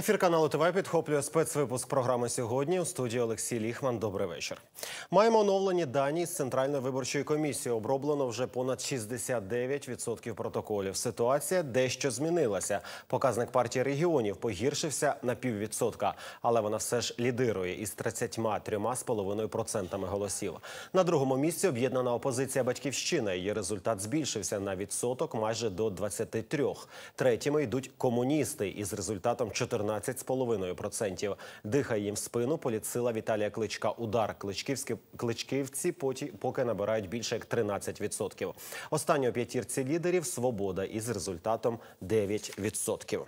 Ефір каналу ТВ підхоплює спецвипуск програми сьогодні. У студії Олексій Ліхман. Добрий вечір. Маємо оновлені дані з центральної виборчої комісії. Оброблено вже понад 69% протоколів. Ситуація дещо змінилася. Показник партії регіонів погіршився на піввідсотка, але вона все ж лідирує із 33,5% голосів. На другому місці об'єднана опозиція Батьківщина. Її результат збільшився на відсоток майже до 23. Третіми йдуть комуністи із результатом 14,5%. Дихає їм в спину політсила Віталія Кличка. Удар кличківські кличківці поті- поки набирають більше як 13%. Останньої п'ятірці лідерів свобода із результатом 9%.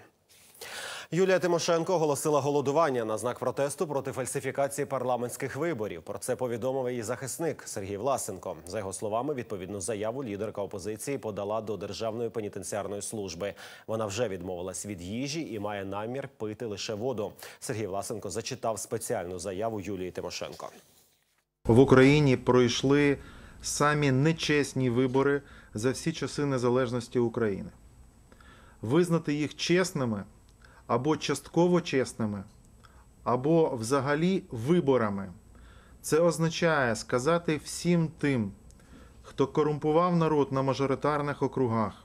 Юлія Тимошенко оголосила голодування на знак протесту проти фальсифікації парламентських виборів. Про це повідомив її захисник Сергій Власенко. За його словами, відповідну заяву лідерка опозиції подала до Державної пенітенціарної служби. Вона вже відмовилась від їжі і має намір пити лише воду. Сергій Власенко зачитав спеціальну заяву Юлії Тимошенко. В Україні пройшли самі нечесні вибори за всі часи незалежності України. Визнати їх чесними або частково чесними, або взагалі виборами. Це означає сказати всім тим, хто корумпував народ на мажоритарних округах,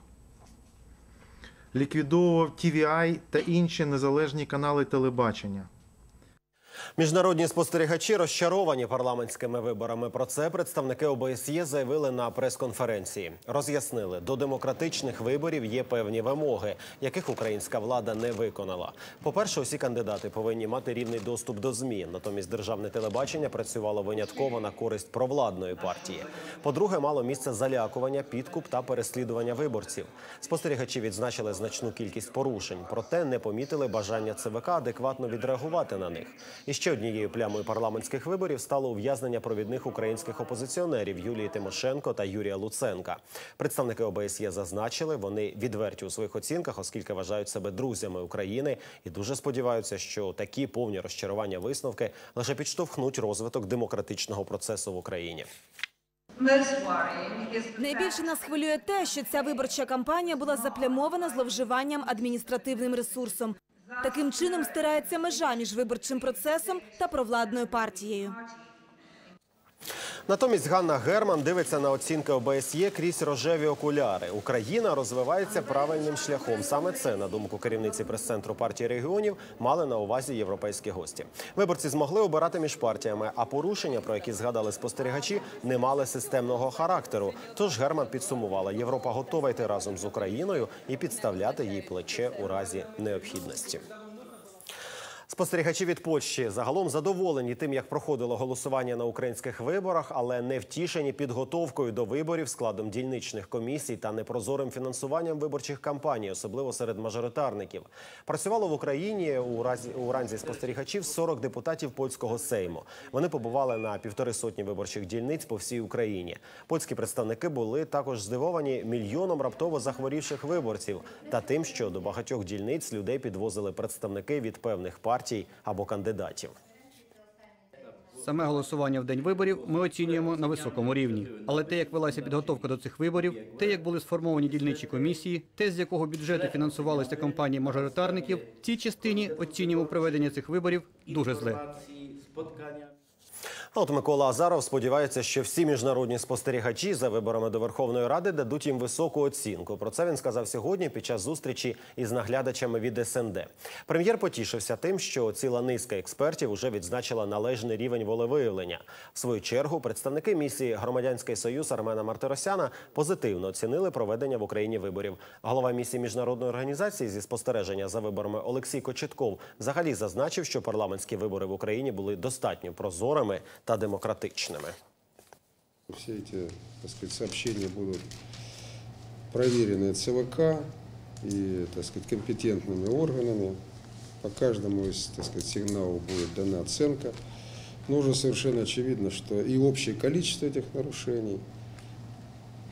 ліквідовував TVI та інші незалежні канали телебачення. Міжнародні спостерігачі розчаровані парламентськими виборами. Про це представники ОБСЄ заявили на прес-конференції. Роз'яснили, до демократичних виборів є певні вимоги, яких українська влада не виконала. По-перше, усі кандидати повинні мати рівний доступ до ЗМІ. Натомість державне телебачення працювало винятково на користь провладної партії. По-друге, мало місце залякування, підкуп та переслідування виборців. Спостерігачі відзначили значну кількість порушень, проте не помітили бажання ЦВК адекватно відреагувати на них. І ще однією плямою парламентських виборів стало ув'язнення провідних українських опозиціонерів Юлії Тимошенко та Юрія Луценка. Представники ОБСЄ зазначили, вони відверті у своїх оцінках, оскільки вважають себе друзями України і дуже сподіваються, що такі повні розчарування висновки лише підштовхнуть розвиток демократичного процесу в Україні. Найбільше нас хвилює те, що ця виборча кампанія була заплямована зловживанням адміністративним ресурсом. Таким чином стирається межа між виборчим процесом та провладною партією. Натомість Ганна Герман дивиться на оцінки ОБСЄ крізь рожеві окуляри. Україна розвивається правильним шляхом. Саме це, на думку керівниці прес-центру партії регіонів, мали на увазі європейські гості. Виборці змогли обирати між партіями, а порушення, про які згадали спостерігачі, не мали системного характеру. Тож Герман підсумувала, Європа готова йти разом з Україною і підставляти їй плече у разі необхідності. Спостерігачі від Польщі загалом задоволені тим, як проходило голосування на українських виборах, але не втішені підготовкою до виборів, складом дільничних комісій та непрозорим фінансуванням виборчих кампаній, особливо серед мажоритарників. Працювало в Україні у разі у ранзі спостерігачів 40 депутатів польського сейму. Вони побували на півтори сотні виборчих дільниць по всій Україні. Польські представники були також здивовані мільйоном раптово захворівших виборців та тим, що до багатьох дільниць людей підвозили представники від певних партій або кандидатів. Саме голосування в день виборів ми оцінюємо на високому рівні. Але те, як велася підготовка до цих виборів, те, як були сформовані дільничі комісії, те, з якого бюджету фінансувалися кампанії мажоритарників, в цій частині оцінюємо проведення цих виборів дуже зле. А От Микола Азаров сподівається, що всі міжнародні спостерігачі за виборами до Верховної Ради дадуть їм високу оцінку. Про це він сказав сьогодні під час зустрічі із наглядачами від СНД. Прем'єр потішився тим, що ціла низка експертів уже відзначила належний рівень волевиявлення. В свою чергу представники місії Громадянський Союз Армена Мартиросяна позитивно оцінили проведення в Україні виборів. Голова місії міжнародної організації зі спостереження за виборами Олексій Кочетков взагалі зазначив, що парламентські вибори в Україні були достатньо прозорими та демократичними. Все эти, так сказать, сообщения будут проверены ЦВК и, так сказать, компетентными органами. По каждому из, так сказать, сигналов будет дана оценка. Но уже совершенно очевидно, что и общее количество этих нарушений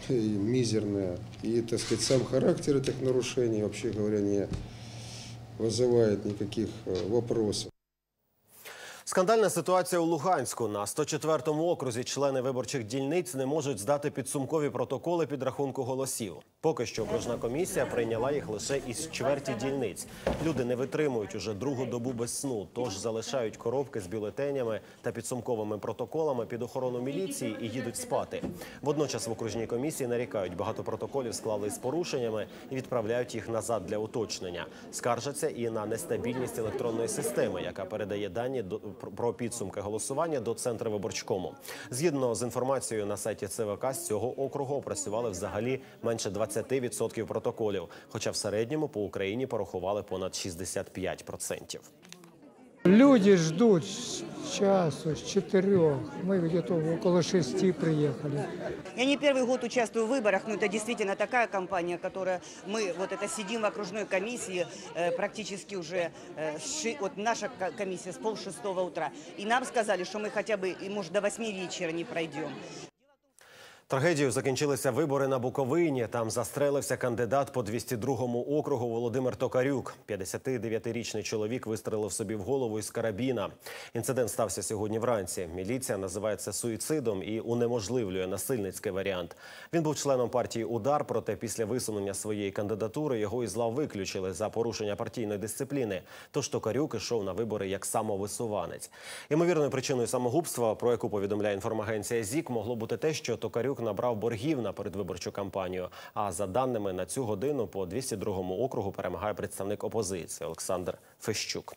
и мизерное, и, так сказать, сам характер этих нарушений, вообще говоря, не вызывает никаких э, вопросов. Скандальна ситуація у Луганську на 104-му окрузі члени виборчих дільниць не можуть здати підсумкові протоколи підрахунку голосів. Поки що окружна комісія прийняла їх лише із чверті дільниць. Люди не витримують уже другу добу без сну, тож залишають коробки з бюлетенями та підсумковими протоколами під охорону міліції і їдуть спати. Водночас в окружній комісії нарікають, багато протоколів склали з порушеннями і відправляють їх назад для уточнення. Скаржаться і на нестабільність електронної системи, яка передає дані про підсумки голосування до центру виборчкому. Згідно з інформацією на сайті ЦВК, з цього округу опрацювали взагалі менше 20% протоколів, хоча в середньому по Україні порахували понад 65%. Люди ждут с часу, с четырех. Мы где-то около шести приехали. Я не первый год участвую в выборах, но это действительно такая кампания, которая мы вот это сидим в окружной комиссии э, практически уже, э, ши- вот наша ко- комиссия с пол шестого утра. И нам сказали, что мы хотя бы, и, может, до восьми вечера не пройдем. Трагедією закінчилися вибори на Буковині. Там застрелився кандидат по 202-му округу Володимир Токарюк. 59-річний чоловік вистрелив собі в голову із карабіна. Інцидент стався сьогодні вранці. Міліція називає це суїцидом і унеможливлює насильницький варіант. Він був членом партії Удар, проте після висунення своєї кандидатури його із лав виключили за порушення партійної дисципліни. Тож Токарюк ішов на вибори як самовисуванець. Ймовірною причиною самогубства, про яку повідомляє інформагенція ЗІК, могло бути те, що Токарюк набрав боргів на передвиборчу кампанію. А за даними на цю годину по 202-му округу перемагає представник опозиції Олександр Фещук.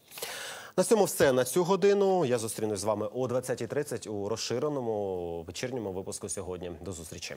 На цьому все на цю годину. Я зустрінусь з вами о 20.30 у розширеному вечірньому випуску сьогодні. До зустрічі.